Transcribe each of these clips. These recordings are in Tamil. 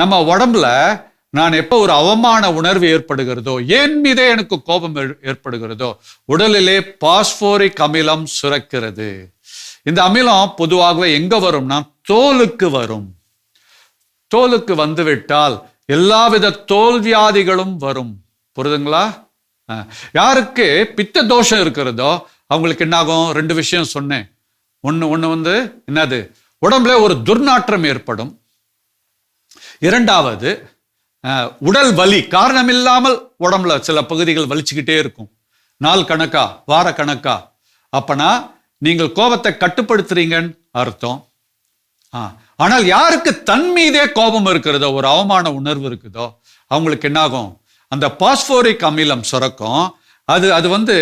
நம்ம உடம்புல நான் எப்போ ஒரு அவமான உணர்வு ஏற்படுகிறதோ என் மீதே எனக்கு கோபம் ஏற்படுகிறதோ உடலிலே பாஸ்போரிக் அமிலம் சுரக்கிறது. இந்த அமிலம் பொதுவாகவே எங்க வரும்னா தோலுக்கு வரும். தோலுக்கு வந்துவிட்டால் எல்லாவித தோல் வியாதிகளும் வரும். புரியுதுங்களா யாருக்கு பித்த தோஷம் இருக்கிறதோ அவங்களுக்கு என்னாகும்? ரெண்டு விஷயம் சொன்னேன். ஒன்று ஒன்று வந்து என்னது? உடம்புல ஒரு துர்நாற்றம் ஏற்படும். இரண்டாவது உடல் வலி காரணம் இல்லாமல் உடம்புல சில பகுதிகள் வலிச்சுக்கிட்டே இருக்கும். நாள் கணக்கா வார கணக்கா. அப்பனா நீங்கள் கோபத்தை கட்டுப்படுத்துறீங்கன்னு அர்த்தம். ஆ, ஆனால் யாருக்கு தன் மீதே கோபம் இருக்கிறதோ ஒரு அவமான உணர்வு இருக்குதோ அவங்களுக்கு என்னாகும்? அந்த பாஸ்போரிக் அமிலம் சுரக்கும். அது அது வந்து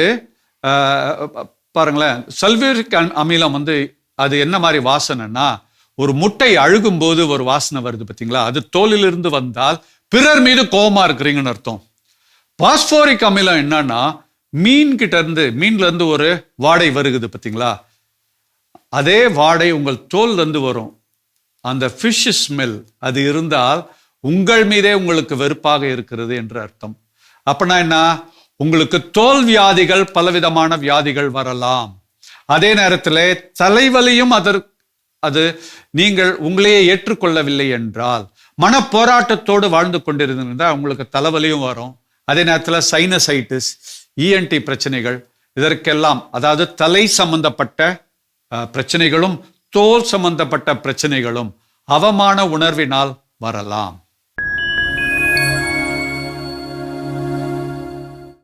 பாருங்களேன் சல்வியூரிக் அமிலம் வந்து அது என்ன மாதிரி வாசனைன்னா ஒரு முட்டை அழுகும் போது ஒரு வாசனை வருது பார்த்தீங்களா அது தோலிலிருந்து வந்தால் பிறர் மீது கோபமாக இருக்கிறீங்கன்னு அர்த்தம். பாஸ்போரிக் அமிலம் என்னன்னா மீன் கிட்ட இருந்து மீன்ல இருந்து ஒரு வாடை வருகுது பார்த்தீங்களா அதே வாடை உங்கள் தோல்ல இருந்து வரும். அந்த ஃபிஷ் ஸ்மெல் அது இருந்தால் உங்கள் மீதே உங்களுக்கு வெறுப்பாக இருக்கிறது என்று அர்த்தம். அப்படின்னா என்ன? உங்களுக்கு தோல் வியாதிகள் பலவிதமான வியாதிகள் வரலாம். அதே நேரத்தில் தலைவலியும் அதற்கு அது நீங்கள் உங்களையே ஏற்றுக்கொள்ளவில்லை என்றால் மனப்போராட்டத்தோடு வாழ்ந்து கொண்டிருந்தால் உங்களுக்கு தலைவலியும் வரும். அதே நேரத்தில் சைனசைட்டிஸ் இஎன்டி பிரச்சனைகள் இதற்கெல்லாம் அதாவது தலை சம்பந்தப்பட்ட பிரச்சனைகளும் தோல் சம்பந்தப்பட்ட பிரச்சனைகளும் அவமான உணர்வினால் வரலாம்.